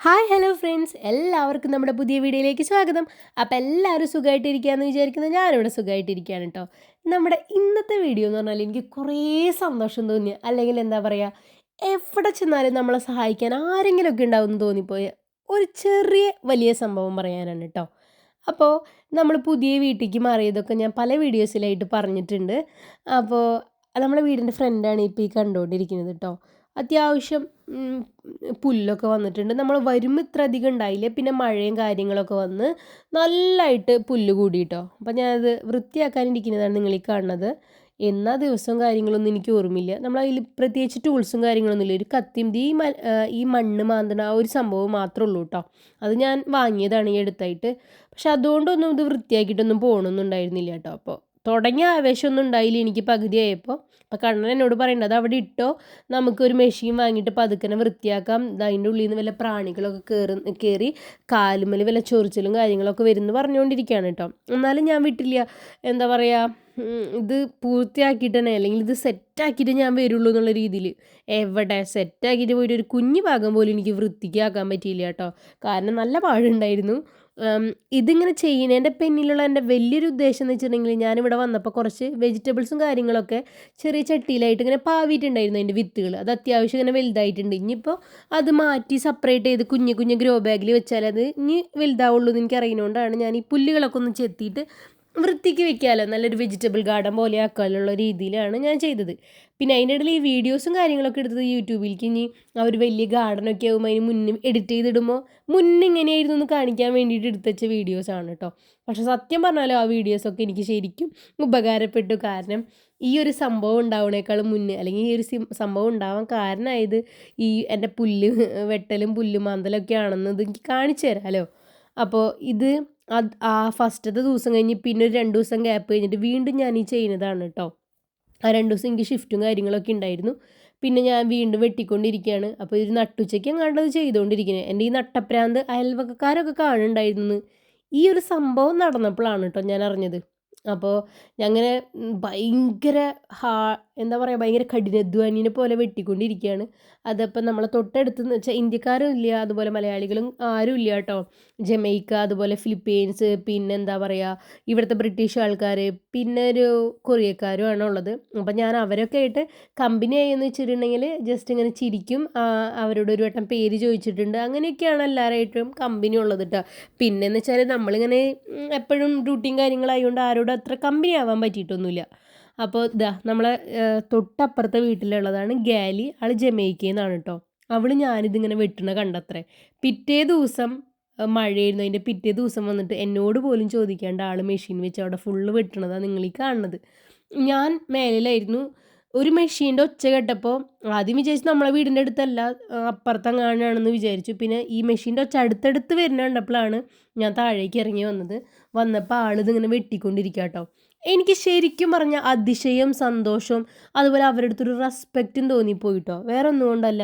Hi hello friends. എല്ലാവർക്കും നമ്മുടെ പുതിയ വീഡിയോയിലേക്ക് സ്വാഗതം. അപ്പോൾ എല്ലാവരും സുഖമായിട്ടിരിക്കുകയെന്ന് വിചാരിക്കുന്നത് ഞാനിവിടെ സുഖമായിട്ടിരിക്കുകയാണ് കേട്ടോ നമ്മുടെ ഇന്നത്തെ വീഡിയോ എന്ന് പറഞ്ഞാൽ എനിക്ക് കുറേ സന്തോഷം തോന്നി അല്ലെങ്കിൽ എന്താ പറയുക എവിടെ ചെന്നാലും നമ്മളെ സഹായിക്കാൻ ആരെങ്കിലുമൊക്കെ ഉണ്ടാവുമെന്ന് തോന്നിപ്പോയ ഒരു ചെറിയ വലിയ സംഭവം പറയാനാണ് കേട്ടോ അപ്പോൾ നമ്മൾ പുതിയ വീട്ടിലേക്ക് മാറിയതൊക്കെ ഞാൻ പല വീഡിയോസിലായിട്ട് പറഞ്ഞിട്ടുണ്ട്. അപ്പോൾ നമ്മളെ വീടിന്റെ ഫ്രണ്ടാണ് ഇപ്പോൾ ഈ കണ്ടുകൊണ്ടിരിക്കുന്നത് കേട്ടോ അത്യാവശ്യം പുല്ലൊക്കെ വന്നിട്ടുണ്ട്. നമ്മൾ വരുമ്പോൾ ഇത്ര അധികം ഉണ്ടായില്ല? പിന്നെ മഴയും കാര്യങ്ങളൊക്കെ വന്ന് നല്ലതായിട്ട് പുല്ല് കൂടിയിട്ടോ അപ്പം ഞാനത് വൃത്തിയാക്കാനിരിക്കുന്നതാണ് നിങ്ങൾ ഈ കാണുന്നത്. എന്നാ ദിവസവും കാര്യങ്ങളൊന്നും എനിക്ക് ഓർമ്മയില്ല. നമ്മൾ അതിൽ പ്രത്യേകിച്ച് ടൂൾസും കാര്യങ്ങളൊന്നും ഇല്ല. ഒരു കത്തിയും ഈ മ ഈ മണ്ണ് മാന്തണ ആ ഒരു സംഭവം മാത്രമേ ഉള്ളൂ കേട്ടോ അത് ഞാൻ വാങ്ങിയതാണ് ഈ അടുത്തായിട്ട് പക്ഷെ അതുകൊണ്ടൊന്നും ഇത് വൃത്തിയാക്കിയിട്ടൊന്നും പോകണമെന്നുണ്ടായിരുന്നില്ല കേട്ടോ അപ്പോൾ തുടങ്ങിയ ആവേശമൊന്നും ഉണ്ടായില്ല. എനിക്ക് പകുതിയായപ്പോൾ അപ്പോൾ കണ്ണൻ എന്നോട് പറയേണ്ടത് അത് അവിടെ ഇട്ടോ? നമുക്കൊരു മെഷീൻ വാങ്ങിയിട്ട് പതുക്കനെ വൃത്തിയാക്കാം. അതിന്റെ ഉള്ളിൽ നിന്ന് വല്ല പ്രാണികളൊക്കെ കയറി കയറി കാലുമൽ വല്ല ചൊറിച്ചിലും കാര്യങ്ങളൊക്കെ വരുമെന്ന് പറഞ്ഞുകൊണ്ടിരിക്കുകയാണ് കേട്ടോ എന്നാലും ഞാൻ വിട്ടില്ല. എന്താ പറയുക ഇത് പൂർത്തിയാക്കിയിട്ട് തന്നെ അല്ലെങ്കിൽ ഇത് സെറ്റാക്കിയിട്ട് ഞാൻ വരുള്ളൂ എന്നുള്ള രീതിയിൽ എവിടെ സെറ്റാക്കിയിട്ട് പോയിട്ട് ഒരു കുഞ്ഞു ഭാഗം പോലും എനിക്ക് വൃത്തിക്കാക്കാൻ പറ്റിയില്ല കേട്ടോ. കാരണം നല്ല പാടുണ്ടായിരുന്നു. ഇതിങ്ങനെ ചെയ്യുന്നതിന്റെ പിന്നിലുള്ള എന്റെ വലിയൊരു ഉദ്ദേശം എന്ന് വെച്ചിട്ടുണ്ടെങ്കിൽ ഞാനിവിടെ വന്നപ്പോൾ കുറച്ച് വെജിറ്റബിൾസും കാര്യങ്ങളൊക്കെ ചെറിയ ചട്ടിയിലായിട്ട് ഇങ്ങനെ പാവിയിട്ടുണ്ടായിരുന്നു അതിന്റെ വിത്തുകൾ അത് അത്യാവശ്യം ഇങ്ങനെ വലുതായിട്ടുണ്ട്. ഇനിയിപ്പോൾ അത് മാറ്റി സെപ്പറേറ്റ് ചെയ്ത് കുഞ്ഞു കുഞ്ഞു ഗ്രോ ബാഗിൽ വെച്ചാൽ അത് ഇനി വലുതാവുള്ളൂ എന്ന് എനിക്ക് അറിയുന്നതുകൊണ്ടാണ് ഞാൻ ഈ പുല്ലുകളൊക്കെ ഒന്ന് ചെത്തിയിട്ട് വൃത്തിക്ക് വെക്കാമല്ലോ നല്ലൊരു വെജിറ്റബിൾ ഗാർഡൻ പോലെ ആക്കാനുള്ള രീതിയിലാണ് ഞാൻ ചെയ്തത്. പിന്നെ അതിന്റെ ഇടയിൽ ഈ വീഡിയോസും കാര്യങ്ങളൊക്കെ എടുത്തത് യൂട്യൂബിലേക്ക് ഇനി ഒരു വലിയ ഗാർഡനൊക്കെ ആകുമ്പോൾ അതിന് മുന്നേ എഡിറ്റ് ചെയ്തിടുമ്പോൾ മുന്നേ ഇങ്ങനെയായിരുന്നു എന്ന് കാണിക്കാൻ വേണ്ടിയിട്ട് എടുത്തുവച്ച വീഡിയോസാണ് കേട്ടോ പക്ഷേ സത്യം പറഞ്ഞാലോ ആ വീഡിയോസൊക്കെ എനിക്ക് ശരിക്കും ഉപകാരപ്പെട്ടു. കാരണം ഈ ഒരു സംഭവം ഉണ്ടാവണേക്കാളും മുന്നേ അല്ലെങ്കിൽ ഈ ഒരു സംഭവം ഉണ്ടാവാൻ കാരണമായത് ഈ എന്റെ പുല്ല് വെട്ടലും പുല്ലുമാന്തലൊക്കെ ആണെന്നത് എനിക്ക് കാണിച്ചു തരാമല്ലോ അപ്പോൾ ഇത് ആ ഫസ്റ്റത്തെ ദിവസം കഴിഞ്ഞ് പിന്നെ ഒരു രണ്ട് ദിവസം ഗ്യാപ്പ് കഴിഞ്ഞിട്ട് വീണ്ടും ഞാൻ ഈ ചെയ്യുന്നതാണ് കേട്ടോ ആ രണ്ട് ദിവസം എനിക്ക് ഷിഫ്റ്റും കാര്യങ്ങളൊക്കെ ഉണ്ടായിരുന്നു. പിന്നെ ഞാൻ വീണ്ടും വെട്ടിക്കൊണ്ടിരിക്കുകയാണ്. അപ്പോൾ ഇത് നട്ടുച്ചയ്ക്ക് അങ്ങാണ്ടത് ചെയ്തുകൊണ്ടിരിക്കുന്നത് എന്റെ ഈ നട്ടപ്രാന്ത് അയൽവക്കക്കാരൊക്കെ കാണുന്നുണ്ടായിരുന്നു ഈ ഒരു സംഭവം നടന്നപ്പോഴാണ് കേട്ടോ ഞാൻ അറിഞ്ഞത്. അപ്പോൾ ഞങ്ങനെ ഭയങ്കര ഹാ എന്താ പറയുക ഭയങ്കര കഠിനാധ്വാനിനെ പോലെ വെട്ടിക്കൊണ്ടിരിക്കുകയാണ് അതപ്പം നമ്മളെ തൊട്ടടുത്ത് എന്ന് വെച്ചാൽ ഇന്ത്യക്കാരും ഇല്ല അതുപോലെ മലയാളികളും ആരും ഇല്ല കേട്ടോ ജമൈക്ക അതുപോലെ ഫിലിപ്പീൻസ് പിന്നെ എന്താ പറയുക ഇവിടുത്തെ ബ്രിട്ടീഷ് ആൾക്കാർ പിന്നെ ഒരു കൊറിയക്കാരും ഉള്ളത്. അപ്പം ഞാൻ അവരൊക്കെ ആയിട്ട് കമ്പനി ആയെന്ന് വെച്ചിട്ടുണ്ടെങ്കിൽ ജസ്റ്റ് ഇങ്ങനെ ചിരിക്കും അവരോട് ഒരു വട്ടം പേര് ചോദിച്ചിട്ടുണ്ട്. അങ്ങനെയൊക്കെയാണ് എല്ലാവരായിട്ടും കമ്പനി ഉള്ളത് കേട്ടോ പിന്നെന്ന് വെച്ചാൽ നമ്മളിങ്ങനെ എപ്പോഴും ഡ്യൂട്ടിയും കാര്യങ്ങളായതുകൊണ്ട് ആരോടും അത്ര കമ്പനി ആവാൻ പറ്റിയിട്ടൊന്നുമില്ല. അപ്പോൾ ഇതാ നമ്മളെ തൊട്ടപ്പുറത്തെ വീട്ടിലുള്ളതാണ് ഗാലി. ആൾ ജമൈക്കയിൽ കേട്ടോ. അവൾ ഞാനിതിങ്ങനെ വെട്ടണ കണ്ടത്രേ. പിറ്റേ ദിവസം മഴയായിരുന്നു. അതിന്റെ പിറ്റേ ദിവസം വന്നിട്ട് എന്നോട് പോലും ചോദിക്കാണ്ട് ആൾ മെഷീൻ വെച്ച് അവിടെ ഫുള്ള് വെട്ടണതാണ് നിങ്ങൾ ഈ കാണുന്നത്. ഞാൻ മേലിലായിരുന്നു ഒരു മെഷീന്റെ ഒച്ച കേട്ടപ്പോൾ ആദ്യം വിചാരിച്ചു നമ്മളെ വീടിന്റെ അടുത്തല്ല അപ്പുറത്തെങ്ങാനാണെന്ന് വിചാരിച്ചു. പിന്നെ ഈ മെഷീന്റെ ഒച്ച അടുത്തടുത്ത് വരുന്ന കണ്ടപ്പോഴാണ് ഞാൻ താഴേക്ക് ഇറങ്ങി വന്നത്. വന്നപ്പോൾ ആളിതിങ്ങനെ വെട്ടിക്കൊണ്ടിരിക്കുക കേട്ടോ എനിക്ക് ശരിക്കും പറഞ്ഞ അതിശയം സന്തോഷവും അതുപോലെ അവരുടെ അടുത്തൊരു റെസ്പെക്റ്റും തോന്നിപ്പോയി കേട്ടോ വേറെ ഒന്നും കൊണ്ടല്ല.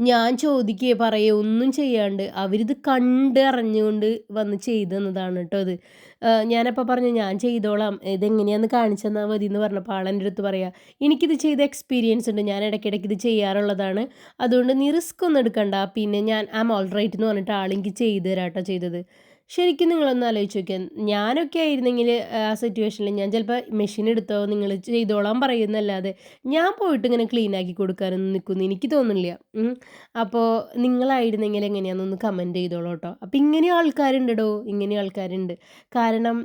ഞാൻ ചോദിക്കുകയെ പറയുക ഒന്നും ചെയ്യാണ്ട് അവരിത് കണ്ട് അറിഞ്ഞുകൊണ്ട് വന്ന് ചെയ്തു തന്നതാണ് കേട്ടോ അത് ഞാനപ്പോൾ പറഞ്ഞു ഞാൻ ചെയ്തോളാം. ഇതെങ്ങനെയാന്ന് കാണിച്ചു തന്നാൽ മതി എന്ന് പറഞ്ഞപ്പോൾ ആളെന്റെ അടുത്ത് പറയാം എനിക്കിത് ചെയ്ത എക്സ്പീരിയൻസ് ഉണ്ട്. ഞാൻ ഇടയ്ക്കിടയ്ക്ക് ഇത് ചെയ്യാറുള്ളതാണ്. അതുകൊണ്ട് നീ റിസ്ക് ഒന്നും എടുക്കണ്ട. പിന്നെ ഞാൻ ആം ഓൾ റൈറ്റ് എന്ന് പറഞ്ഞിട്ട് ആളെനിക്ക് ചെയ്തു തരാട്ടോ ചെയ്തത്. ശരിക്കും നിങ്ങളൊന്ന് ആലോചിച്ച് നോക്കിയാൽ ഞാനൊക്കെ ആയിരുന്നെങ്കിൽ ആ സിറ്റുവേഷനിൽ ഞാൻ ചിലപ്പോൾ മെഷീൻ എടുത്തോ നിങ്ങൾ ചെയ്തോളാൻ പറയുന്നല്ലാതെ ഞാൻ പോയിട്ട് ഇങ്ങനെ ക്ലീൻ ആക്കി കൊടുക്കാനൊന്നും നിൽക്കുന്നു എനിക്ക് തോന്നുന്നില്ല. അപ്പോൾ നിങ്ങളായിരുന്നെങ്കിൽ എങ്ങനെയാണെന്നൊന്ന് കമന്റ് ചെയ്തോളൂ കേട്ടോ അപ്പോൾ ഇങ്ങനെ ആൾക്കാരുണ്ടോ ഇങ്ങനെ ആൾക്കാരുണ്ട്. കാരണം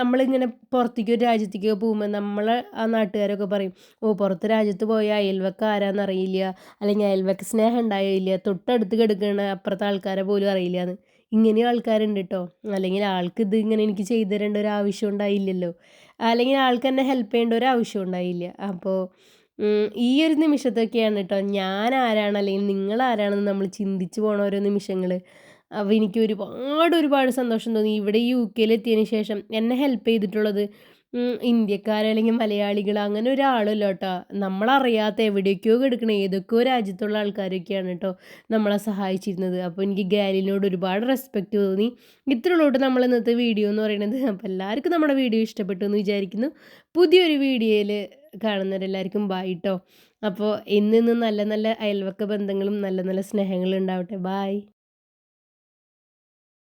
നമ്മളിങ്ങനെ പുറത്തേക്ക് ഒരു രാജ്യത്തേക്ക് പോകുമ്പോൾ നമ്മളെ ആ നാട്ടുകാരൊക്കെ പറയും ഓ പുറത്ത് രാജ്യത്ത് പോയ അയൽവക്ക ആരാന്നറിയില്ല അല്ലെങ്കിൽ അയൽവക്ക സ്നേഹം ഉണ്ടായില്ല തൊട്ടടുത്ത് കിടക്കുന്ന അപ്പുറത്തെ ആൾക്കാരെ പോലും അറിയില്ല എന്ന് ഇങ്ങനെ ആൾക്കാരുണ്ട് കേട്ടോ അല്ലെങ്കിൽ ആൾക്ക് ഇത് ഇങ്ങനെ എനിക്ക് ചെയ്തു തരേണ്ട ഒരു ആവശ്യം ഉണ്ടായില്ലല്ലോ. അല്ലെങ്കിൽ ആൾക്ക് എന്നെ ഹെൽപ്പ് ചെയ്യേണ്ട ഒരു ആവശ്യം ഉണ്ടായില്ല. അപ്പോൾ ഈ ഒരു നിമിഷത്തൊക്കെയാണ് കേട്ടോ ഞാൻ ആരാണ് അല്ലെങ്കിൽ നിങ്ങൾ ആരാണെന്ന് നമ്മൾ ചിന്തിച്ച് പോണ ഓരോ നിമിഷങ്ങൾ അപ്പോൾ എനിക്ക് ഒരുപാട് ഒരുപാട് സന്തോഷം തോന്നി. ഇവിടെ യു കെയിലെത്തിയതിന് ശേഷം എന്നെ ഹെൽപ്പ് ചെയ്തിട്ടുള്ളത് ഇന്ത്യക്കാർ അല്ലെങ്കിൽ മലയാളികൾ അങ്ങനെ ഒരാളല്ല കേട്ടോ. നമ്മളറിയാത്ത എവിടേക്കോ കിടക്കണ ഏതൊക്കെയോ രാജ്യത്തുള്ള ആൾക്കാരൊക്കെയാണ് കേട്ടോ നമ്മളെ സഹായിച്ചിരുന്നത്. അപ്പോൾ എനിക്ക് ഗാലിനോട് ഒരുപാട് റെസ്പെക്റ്റ് തോന്നി. ഇത്രയുള്ളൂട്ട് നമ്മൾ ഇന്നത്തെ വീഡിയോ എന്ന് പറയുന്നത്. അപ്പോൾ എല്ലാവർക്കും നമ്മുടെ വീഡിയോ ഇഷ്ടപ്പെട്ടു എന്ന് വിചാരിക്കുന്നു. പുതിയൊരു വീഡിയോയിൽ കാണുന്നവരെല്ലാവർക്കും ബായ് കേട്ടോ അപ്പോൾ ഇന്ന് നല്ല നല്ല അയൽവക്ക ബന്ധങ്ങളും നല്ല നല്ല സ്നേഹങ്ങളും ഉണ്ടാവട്ടെ. ബായ്